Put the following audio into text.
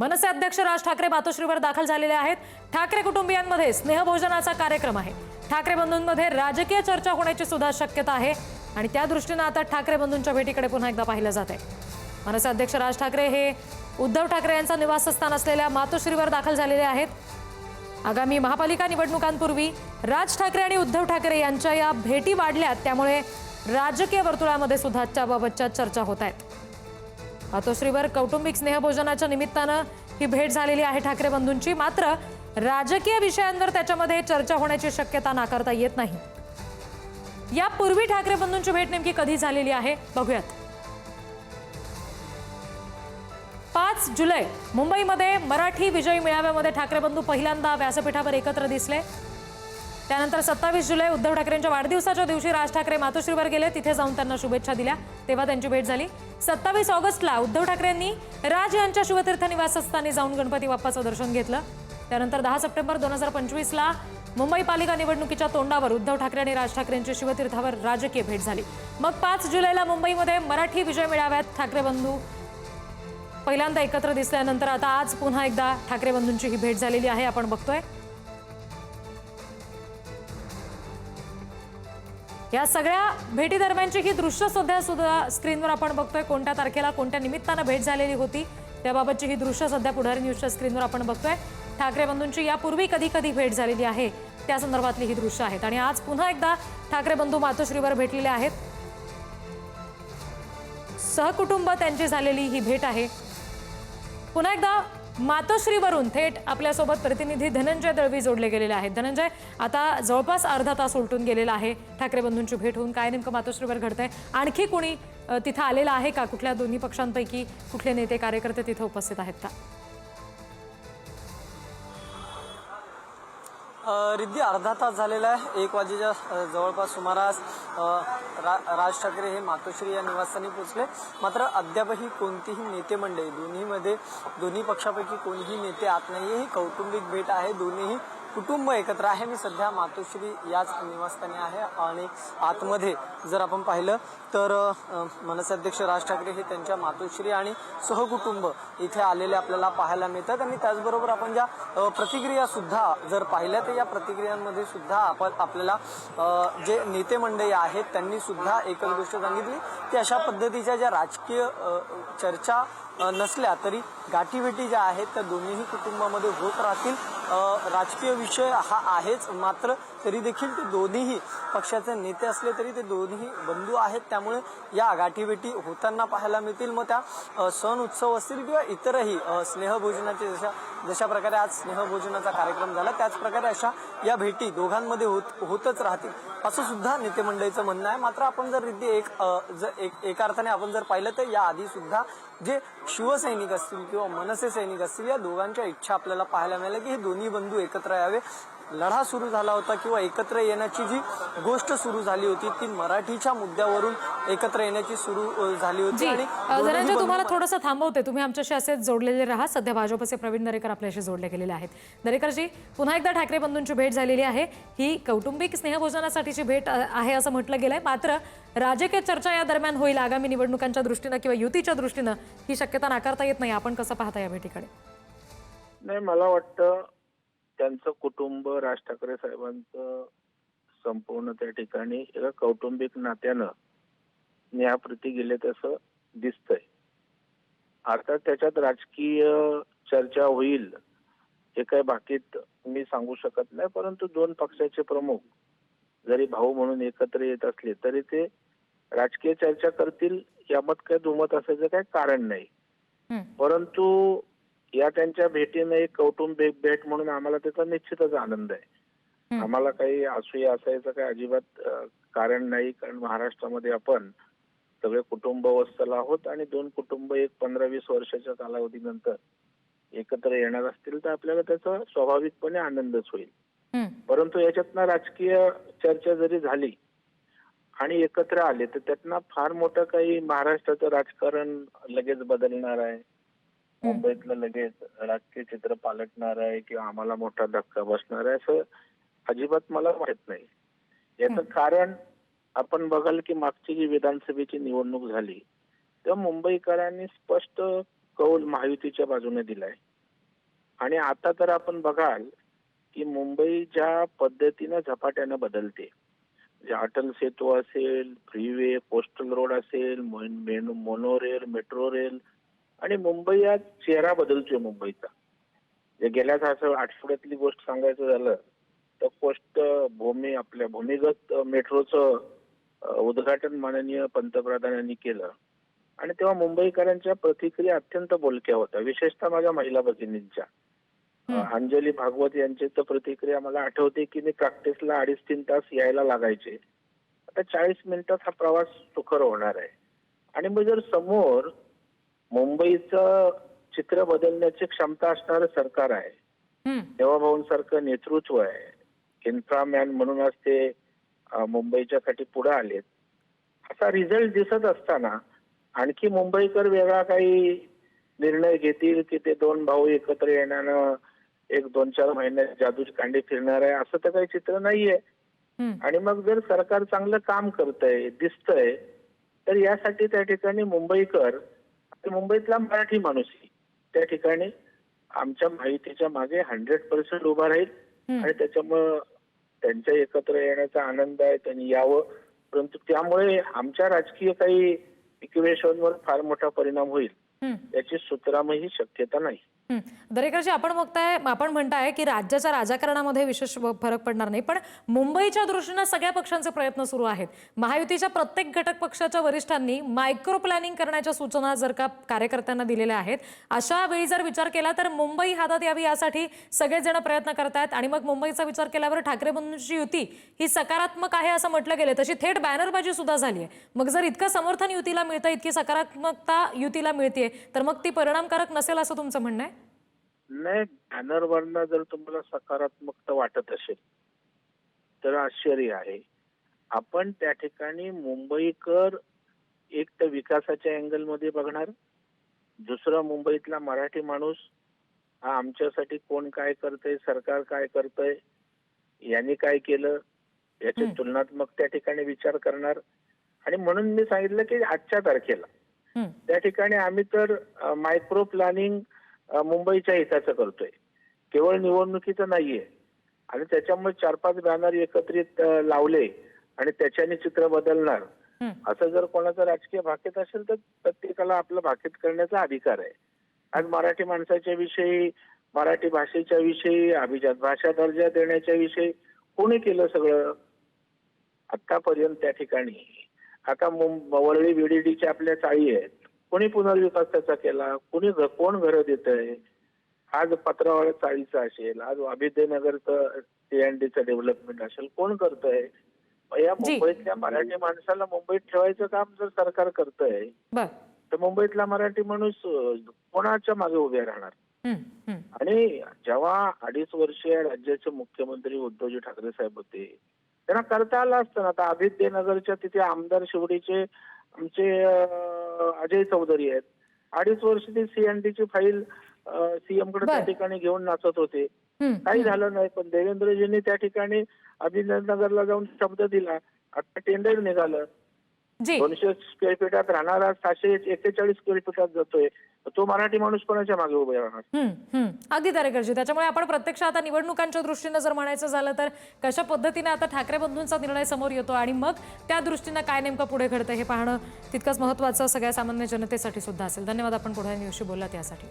मनसे अध्यक्ष राज ठाकरे मातोश्रीवर दाखल झालेले आहेत. ठाकरे कुटुंबियांमध्ये स्नेहभोजनाचा कार्यक्रम आहे. ठाकरे बंधूंमध्ये राजकीय चर्चा होण्याची सुद्धा शक्यता आहे. आणि त्या दृष्टीनं आता ठाकरे बंधूंच्या भेटीकडे पुन्हा एकदा पाहिलं जात आहे मनसे अध्यक्ष राज ठाकरे हे उद्धव ठाकरे यांचं निवासस्थान असलेल्या मातोश्रीवर दाखल झालेले आहेत. आगामी महापालिका निवडणुकांपूर्वी राज ठाकरे आणि उद्धव ठाकरे यांच्या या भेटी वाढल्यात. त्यामुळे राजकीय वर्तुळामध्ये सुद्धा त्याबाबतच्या चर्चा होत आहेत. मातोश्रीवर कौटुंबिक स्नेहभोजनाच्या निमित्तानं ही भेट झालेली आहे ठाकरे बंधूंची. मात्र राजकीय विषयांवर त्याच्यामध्ये चर्चा होण्याची शक्यता नाकारता येत नाही. यापूर्वी ठाकरे बंधूंची भेट नेमकी कधी झालेली आहे? बघूयात. पाच जुलै मुंबईमध्ये मराठी विजयी मेळाव्यामध्ये ठाकरे बंधू पहिल्यांदा व्यासपीठावर एकत्र दिसले. त्यानंतर सत्तावीस जुलै उद्धव ठाकरेंच्या वाढदिवसाच्या दिवशी राज ठाकरे मातोश्रीवर गेले. तिथे जाऊन त्यांना शुभेच्छा दिल्या. तेव्हा त्यांची भेट झाली. सत्तावीस ऑगस्टला उद्धव ठाकरेंनी राज यांच्या शिवतीर्थ निवासस्थानी जाऊन गणपती बाप्पाचं दर्शन घेतलं. त्यानंतर दहा सप्टेंबर दोन हजार पंचवीसला मुंबई पालिका निवडणुकीच्या तोंडावर उद्धव ठाकरे आणि राज ठाकरेंची शिवतीर्थावर राजकीय भेट झाली. मग पाच जुलैला मुंबईमध्ये मराठी विजय मेळाव्यात ठाकरे बंधू पहिल्यांदा एकत्र दिसल्यानंतर आता आज पुन्हा एकदा ठाकरे बंधूंची ही भेट झालेली आहे. आपण बघतोय. या सगळ्या भेटी दरम्यानची ही दृश्य सध्या सुद्धा स्क्रीनवर आपण बघतोय. कोणत्या तारखेला कोणत्या निमित्तानं भेट झालेली होती त्याबाबतची ही दृश्य सध्या पुढारी न्यूजच्या स्क्रीनवर आपण बघतोय. ठाकरे बंधूंची यापूर्वी कधी कधी भेट झालेली आहे त्या संदर्भातली ही दृश्य आहेत. आणि आज पुन्हा एकदा ठाकरे बंधू मातोश्रीवर भेटलेले आहेत. सहकुटुंब त्यांची झालेली ही भेट आहे. पुन्हा एकदा मातोश्रीवरून थेट आपल्यासोबत प्रतिनिधी धनंजय दळवी जोडले गेलेले आहेत. धनंजय आता जवळपास अर्धा तास उलटून गेलेला आहे. ठाकरे बंधूंची भेट होऊन काय नेमकं मातोश्रीवर घडतंय? आणखी कोणी तिथं आलेलं आहे का? कुठल्या दोन्ही पक्षांपैकी कुठले नेते कार्यकर्ते तिथं उपस्थित आहेत का? रिद्धी अर्धा तास झालेला आहे. एक वाजेच्या जवळपास सुमारास रा राज ठाकरे हे मातोश्री या निवासस्थानी पोहोचले मात्र अद्यापही कोणतीही नेते मंडळी दोन्हीमध्ये दोन्ही पक्षापैकी कोणीही नेते आत नाही ही कौटुंबिक भेट आहे. दोन्हीही कुटुंब एकत्र आहे. मी सध्या मातोश्री याच निवासस्थानी आहे. आणि आतमध्ये जर आपण पाहिलं तर मनसे अध्यक्ष राज ठाकरे हे त्यांच्या मातोश्री आणि सहकुटुंब इथे आलेले आपल्याला पाहायला मिळतात. आणि त्याचबरोबर आपण ज्या प्रतिक्रिया सुद्धा जर पाहिल्या तर या प्रतिक्रियांमध्ये सुद्धा आपण आपल्याला जे नेते मंडळी आहेत त्यांनी सुद्धा एकच गोष्ट सांगितली की अशा पद्धतीच्या ज्या राजकीय चर्चा नसल्या तरी गाठीभेटी ज्या आहेत त्या दोन्हीही कुटुंबामध्ये होत राहतील. राजकीय विषय हा आहेच मात्र तरी देखील ते दोन्हीही पक्षाचे नेते असले तरी ते दोन्ही बंधू आहेत. त्यामुळे या गाठीभेटी होताना पाहायला मिळतील. मग त्या सण उत्सव असतील किंवा इतरही स्नेहभोजनाचे जशा जशा प्रकारे आज स्नेहभोजनाचा कार्यक्रम झाला त्याचप्रकारे अशा या भेटी दोघांमध्ये होत होतच राहतील. असं सुद्धा नेते मंडळीचं म्हणणं आहे. मात्र आपण जर रिद्धी एक जर एक एका अर्थाने आपण जर पाहिलं तर या आधी सुद्धा जे शिवसैनिक असतील किंवा मनसे सैनिक असतील या दोघांच्या इच्छा आपल्याला पाहायला मिळाल्या की हे दोन्ही बंधू एकत्र यावे. लढा सुरू झाला होता किंवा एकत्र येण्याची जी गोष्ट सुरू झाली होती ती मराठीच्या मुद्द्यावरून एकत्र येण्याची सुरू झाली होती जी आणि धनंजय तुम्हाला थोडंसं थांबवते. तुम्ही आमच्याशी असेच जोडलेले राहा. सध्या भाजपचे प्रवीण दरेकर आपल्याशी जोडले गेलेले आहेत. दरेकरजी पुन्हा एकदा ठाकरे बंधूंची भेट झालेली आहे. ही कौटुंबिक स्नेहभोजनासाठीची भेट आहे असं म्हटलं गेलंय. मात्र राजकीय चर्चा या दरम्यान होईल आगामी निवडणुकांच्या दृष्टीनं किंवा युतीच्या दृष्टीनं ही शक्यता नाकारता येत नाही. आपण कसं पाहता या भेटीकडे? नाही मला वाटतं त्यांचं कुटुंब राज ठाकरे साहेबांचं संपूर्ण त्या ठिकाणी एका कौटुंबिक नात्यानं न्यायाप्रती गेले तसं दिसतंय अर्थात त्याच्यात राजकीय चर्चा होईल हे काय बाकीत मी सांगू शकत नाही परंतु दोन पक्षाचे प्रमुख जरी भाऊ म्हणून एकत्र येत असले तरी ते राजकीय चर्चा करतील यामत काय दुमत असायचं काय कारण नाही. परंतु या त्यांच्या भेटीनं एक कौटुंबिक भेट म्हणून आम्हाला त्याचा निश्चितच आनंद आहे. आम्हाला काही असूया असायचं काही अजिबात कारण नाही कारण महाराष्ट्रामध्ये आपण सगळे कुटुंब वत्सल आहोत आणि दोन कुटुंब एक पंधरा वीस वर्षाच्या कालावधीनंतर एकत्र येणार असतील तर आपल्याला त्याचा स्वाभाविकपणे आनंदच होईल. परंतु याच्यातनं राजकीय चर्चा जरी झाली आणि एकत्र आले तर त्यातनं फार मोठं काही महाराष्ट्राचं राजकारण लगेच बदलणार आहे मुंबईतलं लगेच राजकीय चित्र पालटणार आहे किंवा आम्हाला मोठा धक्का बसणार आहे असं अजिबात मला माहीत नाही. याचं कारण आपण बघाल की मागची जी विधानसभेची निवडणूक झाली तेव्हा मुंबईकरांनी स्पष्ट कौल महायुतीच्या बाजूने दिलाय. आणि आता तर आपण बघाल की मुंबई ज्या पद्धतीनं झपाट्यानं बदलते म्हणजे अटल सेतू असेल फ्रीवे कोस्टल रोड असेल मोनोरेल मेट्रो रेल आणि मुंबई आज चेहरा बदलतोय मुंबईचा. जे गेल्याच असं आठवड्यातली गोष्ट सांगायचं झालं तर कोस्ट भूमी आपल्या भूमिगत मेट्रोचं उद्घाटन माननीय पंतप्रधानांनी केलं. आणि तेव्हा मुंबईकरांच्या प्रतिक्रिया अत्यंत बोलक्या होत्या विशेषतः माझ्या महिला भगिनींच्या. अंजली भागवत यांची तर प्रतिक्रिया मला आठवते की मी प्रॅक्टिसला अडीच तीन तास यायला लागायचे. आता चाळीस मिनिटात हा प्रवास सुखर होणार आहे. आणि मग जर समोर मुंबईचं चित्र बदलण्याची क्षमता असणारं सरकार आहे. देवाभाऊंसारखं नेतृत्व आहे इन्फ्रामॅन म्हणूनच ते अ, मुंबईच्यासाठी पुढे आलेत असा रिझल्ट दिसत असताना आणखी मुंबईकर वेगळा काही निर्णय घेतील की ते दोन भाऊ एकत्र येण्यानं एक दोन चार महिन्यात जादूची कांडी फिरणार आहे असं तर काही चित्र नाहीये. आणि मग जर सरकार चांगलं काम करतंय दिसतंय तर यासाठी त्या ठिकाणी मुंबईकर आणि मुंबईतला मराठी माणूसही त्या ठिकाणी आमच्या माहितीच्या मागे हंड्रेड पर्सेंट उभा राहील. आणि त्याच्यामुळं त्यांच्या एकत्र येण्याचा आनंद आहे त्यांनी यावं परंतु त्यामुळे आमच्या राजकीय काही इक्वेशनवर फार मोठा परिणाम होईल. याची सुतरामही शक्यता नाही. दरेकरजी आपण बघताय आपण म्हणताय की राज्याच्या राजकारणामध्ये विशेष फरक पडणार नाही पण मुंबईच्या दृष्टीनं सगळ्या पक्षांचे प्रयत्न सुरू आहेत. महायुतीच्या प्रत्येक घटक पक्षाच्या वरिष्ठांनी मायक्रो प्लॅनिंग करण्याच्या सूचना जर का कार्यकर्त्यांना दिलेल्या आहेत अशा वेळी जर विचार केला तर मुंबई हातात यावी यासाठी सगळेजण प्रयत्न करतायत आणि मग मुंबईचा विचार केल्यावर ठाकरे बंधूंची युती ही सकारात्मक आहे असं म्हटलं गेलं तशी थेट बॅनरबाजी सुद्धा झाली आहे. मग जर इतकं समर्थन युतीला मिळतं इतकी सकारात्मकता युतीला मिळते तर मग ती परिणामकारक नसेल असं तुमचं म्हणणं आहे? नाही बॅनरवरनं जर तुम्हाला सकारात्मकता वाटत असेल तर आश्चर्य आहे आपण त्या ठिकाणी मुंबईकर एक तर विकासाच्या अँगलमध्ये बघणार दुसरा मुंबईतला मराठी माणूस हा आमच्यासाठी कोण काय करतंय सरकार काय करतंय यांनी काय केलं याची. तुलनात्मक त्या ठिकाणी विचार करणार आणि म्हणून मी सांगितलं की आजच्या तारखेला. त्या ठिकाणी आम्ही तर मायक्रो प्लॅनिंग मुंबईच्या हिताचं करतोय. केवळ निवडणुकीचं नाहीये. आणि त्याच्यामुळे चार पाच बॅनर एकत्रित लावले आणि त्याच्याने चित्र बदलणार. असं जर कोणाचं राजकीय भाकीत असेल तर प्रत्येकाला आपलं भाकीत करण्याचा अधिकार आहे. आज मराठी माणसाच्या विषयी मराठी भाषेच्या विषयी अभिजात भाषा दर्जा देण्याच्या विषयी कोणी केलं सगळं? आतापर्यंत त्या ठिकाणी. आता वरळी बीडीडीच्या आपल्या चाळी आहेत. कोणी पुनर्विकास त्याचा केला? कोणी कोण घरं देत आहे आज पत्रावळ चाळीचं असेल आज अभिदयनगरचं सीएनडीचं डेव्हलपमेंट असेल कोण करतंय? मग या. मुंबईतल्या मराठी माणसाला मुंबईत ठेवायचं काम जर सरकार करतंय बर. तर मुंबईतला मराठी माणूस कोणाच्या मागे उभे राहणार. आणि जेव्हा अडीच वर्ष राज्याचे मुख्यमंत्री उद्धवजी ठाकरे साहेब होते त्यांना करता आलं असतं ना. आता अभिद्यनगरच्या तिथे आमदार शिवडीचे आमचे अजय चौधरी आहेत. अडीच वर्ष ते सीएनडीची फाईल सीएमकडे त्या. ठिकाणी घेऊन नाचत होते. काही झालं नाही पण देवेंद्रजींनी त्या ठिकाणी अभिनंदनगरला जाऊन शब्द दिला. आता टेंडर निघालं. दोनशे स्क्वेअर फीटात राहणारा सहाशे एक्केचाळीस स्क्वेअर फीटात जातोय. तो मराठी माणूस कोणाच्या मागे उभे राहणार? अगदी तारेकरजी त्याच्यामुळे आपण प्रत्यक्ष आता निवडणुकांच्या दृष्टीनं जर म्हणायचं झालं तर कशा पद्धतीने आता ठाकरे बंधूंचा निर्णय समोर येतो आणि मग त्या दृष्टीनं काय नेमकं पुढे घडतं हे पाहणं तितकंच महत्त्वाचं. सगळ्या सामान्य जनतेसाठी सुद्धा असेल. धन्यवाद आपण पुढे न्यूजशी बोललात यासाठी.